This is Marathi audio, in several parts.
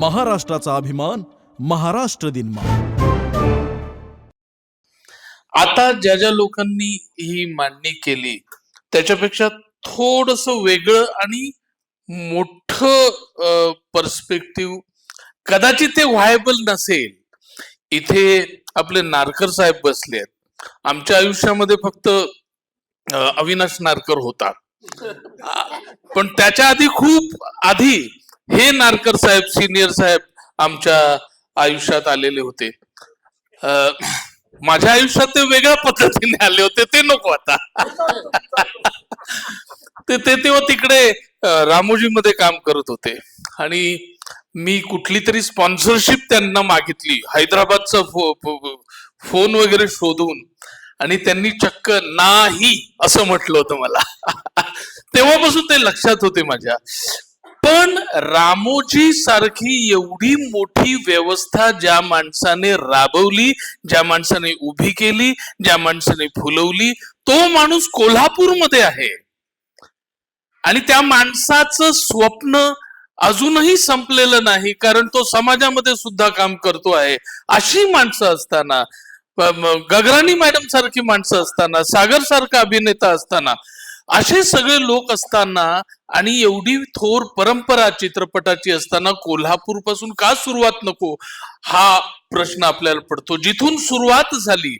महाराष्ट्राचा अभिमान महाराष्ट्र दिन मा आता ज्या ज्या लोकांनी ही मांडणी केली त्याच्यापेक्षा थोडस वेगळं आणि मोठ पर्स्पेक्टिव्ह कदाचित ते व्हायबल नसेल. इथे आपले नारकर साहेब बसले आहेत. आमच्या आयुष्यामध्ये फक्त अविनाश नारकर होता. पण त्याच्या आधी खूप आधी हे नारकर साहेब सिनियर साहेब आमच्या आयुष्यात आलेले होते. माझ्या आयुष्यात ते वेगळ्या पद्धतीने आले होते ते नको आता. ते ते तेव्हा तिकडे रामोजी मध्ये काम करत होते. आणि मी कुठली तरी स्पॉन्सरशिप त्यांना मागितली. हैदराबादचा फो, फो- फोन वगैरे शोधून. आणि त्यांनी चक्क नाही असं म्हटलं होतं मला. तेव्हापासून ते लक्षात होते माझ्या. पण रामोजी सारखी एवढी मोठी व्यवस्था ज्या माणसाने राबवली ज्या माणसाने उभी केली ज्या माणसाने फुलवली तो माणूस कोल्हापूरमध्ये आहे. आणि त्या माणसाचं स्वप्न अजूनही संपलेलं नाही कारण तो समाजामध्ये सुद्धा काम करतो आहे. अशी माणसं असताना गगरानी गगराणी मॅडम सारखी माणसं असताना सागर सारखा अभिनेता असताना असे सगळे लोक असताना आणि एवढी थोर परंपरा चित्रपटाची असताना कोल्हापूरपासून का सुरुवात नको? हा प्रश्न आपल्याला पडतो. जिथून सुरुवात झाली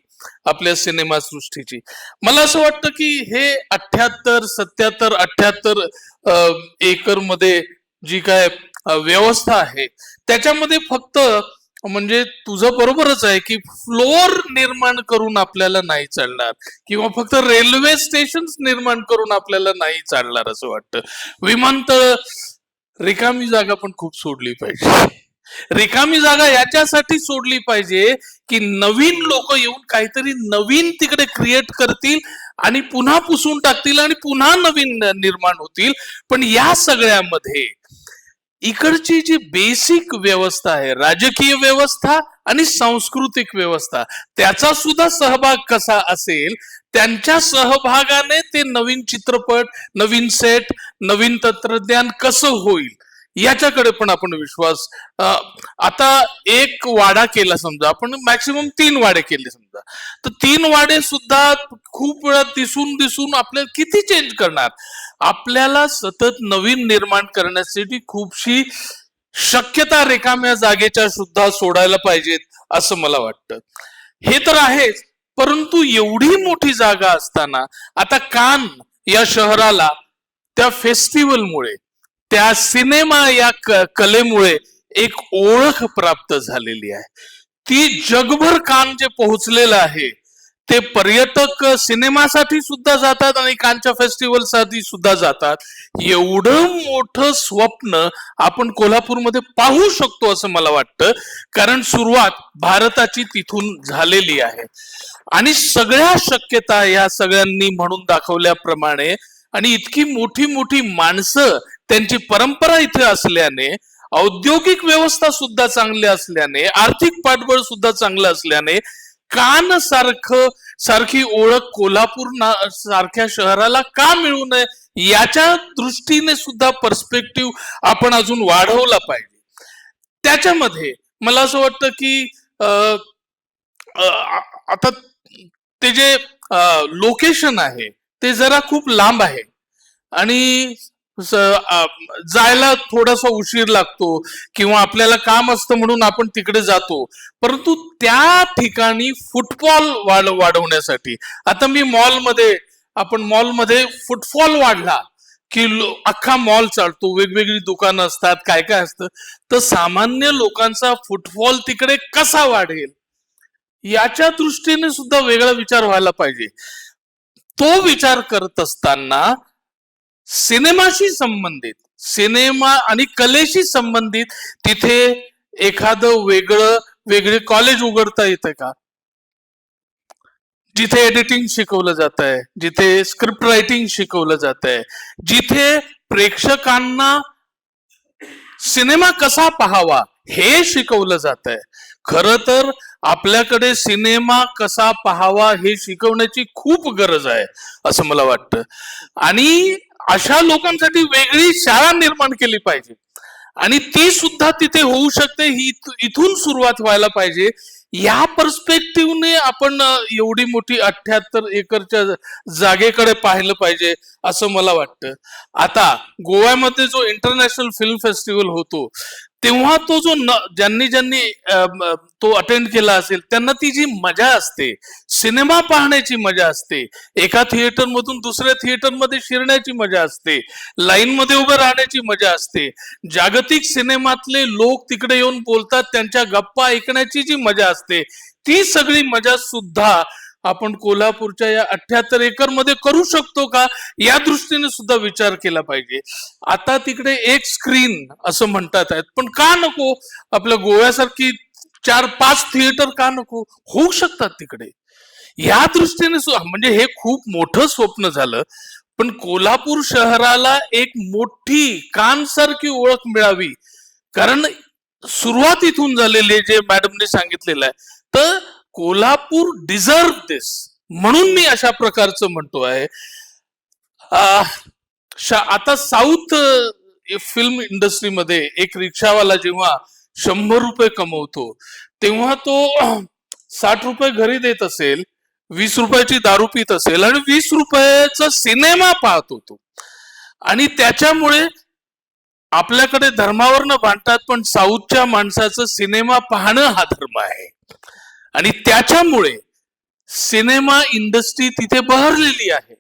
आपल्या सिनेमा सृष्टीची. मला असं वाटतं की हे अठ्याहत्तर सत्याहत्तर अठ्याहत्तर एकरमध्ये जी काय व्यवस्था आहे त्याच्यामध्ये फक्त म्हणजे तुझं बरोबरच आहे की फ्लोअर निर्माण करून आपल्याला नाही चालणार. किंवा फक्त रेल्वे स्टेशन निर्माण करून आपल्याला नाही चालणार असं वाटतं. विमानतळ रिकामी जागा पण खूप सोडली पाहिजे. रिकामी जागा याच्यासाठी सोडली पाहिजे की नवीन लोक येऊन काहीतरी नवीन तिकडे क्रिएट करतील आणि पुन्हा पुसून टाकतील आणि पुन्हा नवीन निर्माण होतील. पण या सगळ्यामध्ये इकडची जी बेसिक व्यवस्था आहे राजकीय व्यवस्था आणि सांस्कृतिक व्यवस्था त्याचा सुद्धा सहभाग कसा असेल त्यांच्या सहभागाने ते नवीन चित्रपट नवीन सेट नवीन तंत्रज्ञान कसं होईल याच्याकडे पण आपण विश्वास आता एक वाडा केला समजा आपण मॅक्सिमम तीन वाडे केले समजा. तर तीन वाडे सुद्धा खूप वेळा दिसून दिसून आपल्याला किती चेंज करणार? आपल्याला सतत नवीन निर्माण करण्यासाठी खूपशी शक्यता रेखाम्या जागेच्या सुद्धा सोडायला पाहिजेत असं मला वाटतं. हे तर आहेच परंतु एवढी मोठी जागा असताना आता कान या शहराला त्या फेस्टिवलमुळे त्या सिनेमा या कलेमुळे एक ओळख प्राप्त झालेली आहे. ती जगभर कान जे पोहोचलेलं आहे ते पर्यटक सिनेमासाठी सुद्धा जातात आणि कानच्या फेस्टिवलसाठी सुद्धा जातात. एवढं मोठं स्वप्न आपण कोल्हापूरमध्ये पाहू शकतो असं मला वाटतं. कारण सुरुवात भारताची तिथून झालेली आहे. आणि सगळ्या शक्यता या सगळ्यांनी म्हणून दाखवल्याप्रमाणे आणि इतकी मोठी मोठी माणसं त्यांची परंपरा इथे असल्याने औद्योगिक व्यवस्था सुद्धा चांगली असल्याने आर्थिक पाठबळ सुद्धा चांगलं असल्याने कान सारखं सारखी ओळख कोल्हापूर ना- सारख्या शहराला का मिळू नये याच्या दृष्टीने सुद्धा पर्स्पेक्टिव्ह आपण अजून वाढवला पाहिजे. त्याच्यामध्ये मला असं वाटतं की आता ते जे लोकेशन आहे ते जरा खूप लांब आहे. आणि जायला थोडासा उशीर लागतो किंवा आपल्याला काम असतं म्हणून आपण तिकडे जातो. परंतु त्या ठिकाणी फुटबॉल वाढ वाढवण्यासाठी आता मी मॉलमध्ये आपण मॉलमध्ये फुटफॉल वाढला की अख्खा मॉल चालतो वेगवेगळी दुकानं असतात काय काय असतं. तर सामान्य लोकांचा फुटफॉल तिकडे कसा वाढेल? याच्या दृष्टीने सुद्धा वेगळा विचार व्हायला पाहिजे. तो विचार करत असताना सिनेमाशी संबंधित सिनेमा आणि कलेशी संबंधित तिथे एखादं वेगळं वेगळे कॉलेज उघडता येतं का? जिथे एडिटिंग शिकवलं जात आहे जिथे स्क्रिप्ट रायटिंग शिकवलं जात आहे जिथे प्रेक्षकांना सिनेमा कसा पाहावा हे शिकवलं जात आहे खर तर आपल्याकडे सिनेमा कसा पाहावा हे शिकवण्याची खूप गरज आहे असं मला वाटतं. आणि अशा लोकांसाठी वेगळी शाळा निर्माण केली पाहिजे. आणि ती सुद्धा तिथे होऊ शकते ही इथून सुरुवात व्हायला पाहिजे. या पर्स्पेक्टिव्हने आपण एवढी मोठी अठ्याहत्तर एकरच्या जागेकडे पाहिलं पाहिजे असं मला वाटतं. आता गोव्यामध्ये जो इंटरनॅशनल फिल्म फेस्टिवल होतो तेव्हा तो जो ज्यांनी ज्यांनी तो अटेंड केला असेल त्यांना ती जी मजा असते सिनेमा पाहण्याची मजा असते एका थिएटर मधून दुसऱ्या थिएटरमध्ये शिरण्याची मजा असते लाईन मध्ये उभं राहण्याची मजा असते जागतिक सिनेमातले लोक तिकडे येऊन बोलतात त्यांच्या गप्पा ऐकण्याची जी मजा असते ती सगळी मजा सुद्धा आपण कोल्हापूरच्या या अठ्याहत्तर एकरमध्ये करू शकतो का? या दृष्टीने सुद्धा विचार केला पाहिजे. आता तिकडे एक स्क्रीन असं म्हणतात आहेत. पण का नको? आपल्या गोव्यासारखी चार पाच थिएटर का नको? होऊ शकतात तिकडे. या दृष्टीने म्हणजे हे खूप मोठं स्वप्न झालं. पण कोल्हापूर शहराला एक मोठी कानसारखी ओळख मिळावी. कारण सुरुवात इथून झालेली आहे जे मॅडमने सांगितलेलं आहे. तर कोल्हापूर डिझर्व दिस म्हणून मी अशा प्रकारचं म्हणतो आहे. आता साऊथ फिल्म इंडस्ट्रीमध्ये एक रिक्षावाला जेव्हा शंभर रुपये कमवतो तेव्हा तो साठ रुपये घरी देत असेल वीस रुपयाची दारू पित असेल आणि वीस रुपयाचा सिनेमा पाहत होतो. आणि त्याच्यामुळे आपल्याकडे धर्मावरनं भांडतात पण साऊथच्या माणसाचं सिनेमा पाहणं हा धर्म आहे. आणि त्याच्यामुळे सिनेमा इंडस्ट्री तिथे बहरलेली आहे.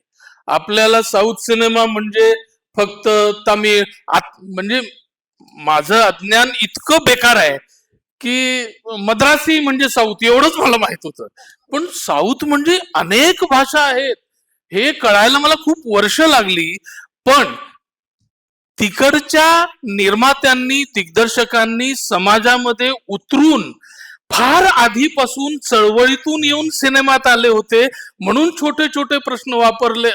आपल्याला साऊथ सिनेमा म्हणजे फक्त तामिळ म्हणजे माझं अज्ञान इतकं बेकार आहे की मद्रासी म्हणजे साऊथ एवढंच मला माहीत होतं. पण साऊथ म्हणजे अनेक भाषा आहेत. हे कळायला मला खूप वर्ष लागली पण तिकडच्या निर्मात्यांनी दिग्दर्शकांनी समाजामध्ये उतरून फार आधीपासून चळवळीतून येऊन सिनेमात आले होते. म्हणून छोटे छोटे प्रश्न वापरले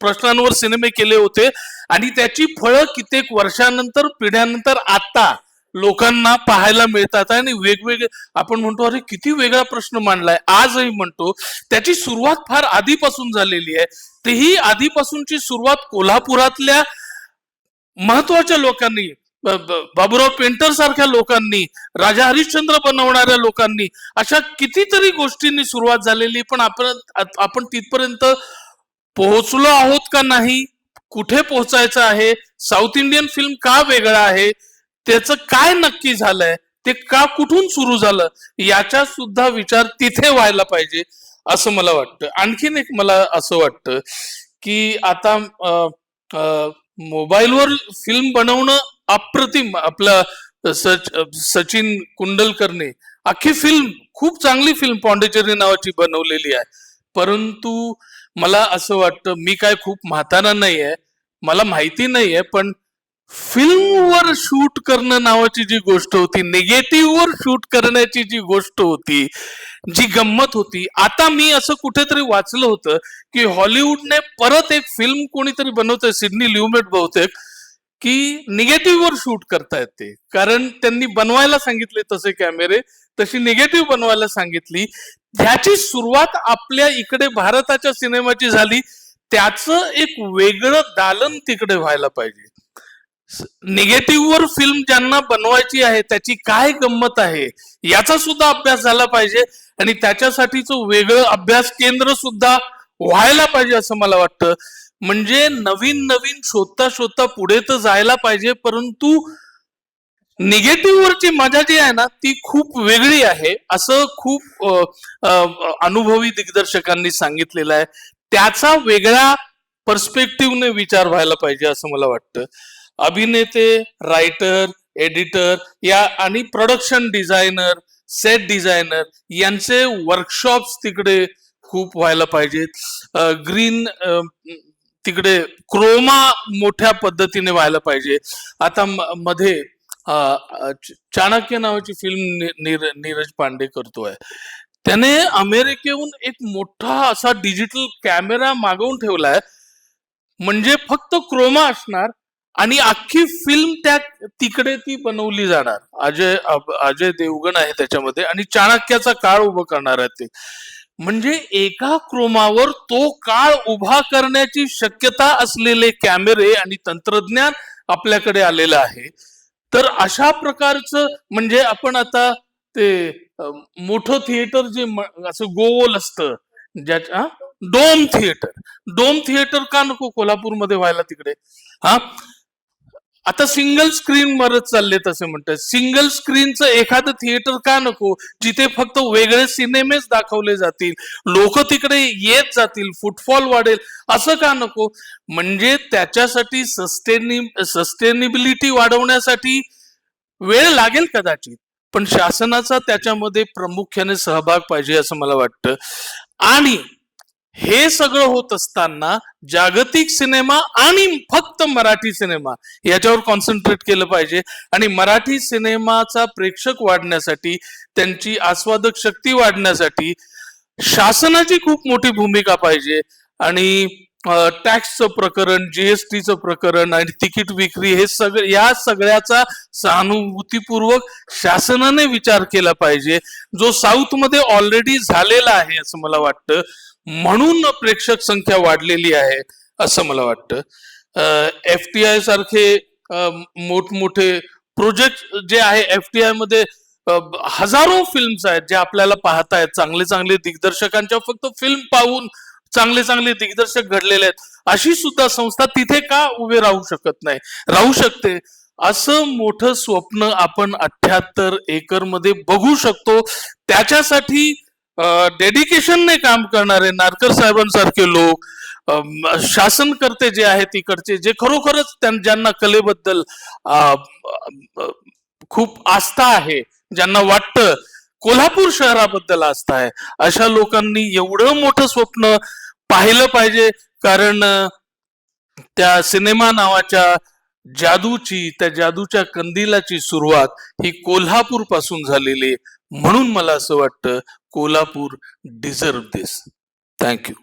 प्रश्नांवर सिनेमे केले होते. आणि त्याची फळं कित्येक वर्षानंतर पिढ्यानंतर आता लोकांना पाहायला मिळतात आणि वेगवेगळे आपण म्हणतो अरे किती वेगळा प्रश्न मांडलाय. आजही म्हणतो त्याची सुरुवात फार आधीपासून झालेली आहे. तेही ही आधीपासूनची सुरुवात कोल्हापुरातल्या महत्त्वाच्या लोकांनी बाबूराव पेंटर सारख्या लोकांनी राजा हरिश्चंद्र बनवणाऱ्या लोकांनी अशा कितीतरी गोष्टींनी सुरुवात झालेली पण आपण आपण तिथपर्यंत पोहोचलो आहोत का नाही कुठे पोहोचायचं आहे साऊथ इंडियन फिल्म का वेगळा आहे त्याचं काय नक्की झालंय ते का कुठून सुरू झालं याचा सुद्धा विचार तिथे व्हायला पाहिजे असं मला वाटतं. आणखीन एक मला असं वाटतं की आता मोबाईलवर फिल्म बनवणं अप्रतिम आपलं सच सचिन कुंडलकरने अख्खी फिल्म खूप चांगली फिल्म पॉंडेचेरी नावाची बनवलेली आहे. परंतु मला असं वाटतं मी काय खूप म्हातारा नाही आहे मला माहिती नाही आहे पण फिल्मवर शूट करणं नावाची जी गोष्ट होती निगेटिव्हवर शूट करण्याची जी गोष्ट होती जी गंमत होती आता मी असं कुठेतरी वाचलं होतं की हॉलिवूडने परत एक फिल्म कोणीतरी बनवतोय सिडनी ल्युमेट बहुतेक की निगेटिव्हवर शूट करतायत ते. कारण त्यांनी बनवायला सांगितले तसे कॅमेरे तशी निगेटिव्ह बनवायला सांगितली. ह्याची सुरुवात आपल्या इकडे भारताच्या सिनेमाची झाली. त्याचं एक वेगळं दालन तिकडे व्हायला पाहिजे. निगेटिव्हवर फिल्म ज्यांना बनवायची आहे त्याची काय गंमत आहे याचा सुद्धा अभ्यास झाला पाहिजे. आणि त्याच्यासाठीचं वेगळं अभ्यास केंद्र सुद्धा व्हायला पाहिजे असं मला वाटतं. म्हणजे नवीन नवीन शोधता शोधता पुढे तर जायला पाहिजे परंतु निगेटिव्ह वरची मजा जी आहे ना ती खूप वेगळी आहे. असं खूप अनुभवी दिग्दर्शकांनी सांगितलेलं आहे. त्याचा वेगळा पर्स्पेक्टिव्हने विचार व्हायला पाहिजे असं मला वाटतं. अभिनेते रायटर एडिटर या आणि प्रोडक्शन डिझायनर सेट डिझायनर यांचे वर्कशॉप्स तिकडे खूप व्हायला पाहिजेत. ग्रीन तिकडे क्रोमा मोठ्या पद्धतीने व्हायला पाहिजे. आता मध्ये चाणक्य नावाची फिल्म नीर- नीरज पांडे करतोय. त्याने अमेरिकेहून एक मोठा असा डिजिटल कॅमेरा मागवून ठेवलाय. म्हणजे फक्त क्रोमा असणार आणि अख्खी फिल्म त्या तिकडे ती बनवली जाणार. अजय अजय देवगण आहे त्याच्यामध्ये आणि चाणक्याचा काळ उभं करणार आहे ते. म्हणजे एका क्रोमावर तो काळ उभा करण्याची शक्यता असलेले कॅमेरे आणि तंत्रज्ञान आपल्याकडे आलेलं आहे. तर अशा प्रकारचं म्हणजे आपण आता ते मोठं थिएटर जे असं गोल असतं ज्याच्या डोम थिएटर. डोम थिएटर का नको? कोल्हापूरमध्ये व्हायला तिकडे. हा? आता सिंगल स्क्रीन मरत चालले तसे म्हणतात. सिंगल स्क्रीनचं एखादं थिएटर का नको? जिथे फक्त वेगळे सिनेमेच दाखवले जातील. लोक तिकडे येत जातील फुटफॉल वाढेल. असं का नको? म्हणजे त्याच्यासाठी सस्टेनि सस्टेनेबिलिटी वाढवण्यासाठी वेळ लागेल कदाचित. पण शासनाचा त्याच्यामध्ये प्रामुख्याने सहभाग पाहिजे असं मला वाटतं. आणि हे सगळं होत असताना जागतिक सिनेमा आणि फक्त मराठी सिनेमा याच्यावर कॉन्सन्ट्रेट केलं पाहिजे. आणि मराठी सिनेमाचा प्रेक्षक वाढण्यासाठी त्यांची आस्वादक शक्ती वाढण्यासाठी शासनाची खूप मोठी भूमिका पाहिजे. आणि टॅक्सचं प्रकरण जीएसटीचं प्रकरण आणि तिकीट विक्री हे सगळं या सगळ्याचा सहानुभूतीपूर्वक शासनाने विचार केला पाहिजे. जो साऊथमध्ये ऑलरेडी झालेला आहे असं मला वाटतं. म्हणून प्रेक्षक संख्या वाढलेली आहे असं मला वाटतं. एफ टी आय सारखे मोठमोठे प्रोजेक्ट जे आहे एफ टी आयमध्ये हजारो फिल्म्स आहेत जे आपल्याला पाहता आहेत चांगले चांगले दिग्दर्शकांच्या फक्त फिल्म पाहून चांगले चांगले दिग्दर्शक घडलेले आहेत. अशी सुद्धा संस्था तिथे का उभे राहू शकत नाही? राहू शकते. असं मोठं स्वप्न आपण अठ्याहत्तर एकरमध्ये बघू शकतो. त्याच्यासाठी डेडिकेशनने काम करणारे नारकर साहेबांसारखे लोक शासनकर्ते जे आहेत तिकडचे जे खरोखरच त्यां- ज्यांना कलेबद्दल खूप आस्था आहे ज्यांना वाटतं कोल्हापूर शहराबद्दल आस्था आहे अशा लोकांनी एवढं मोठं स्वप्न पाहिलं पाहिजे कारण त्या सिनेमा नावाच्या जादूची त्या जादूच्या कंदिलाची सुरुवात ही कोल्हापूरपासून झालेली आहे. म्हणून मला असं वाटतं कोल्हापूर डिझर्व दिस. थँक्यू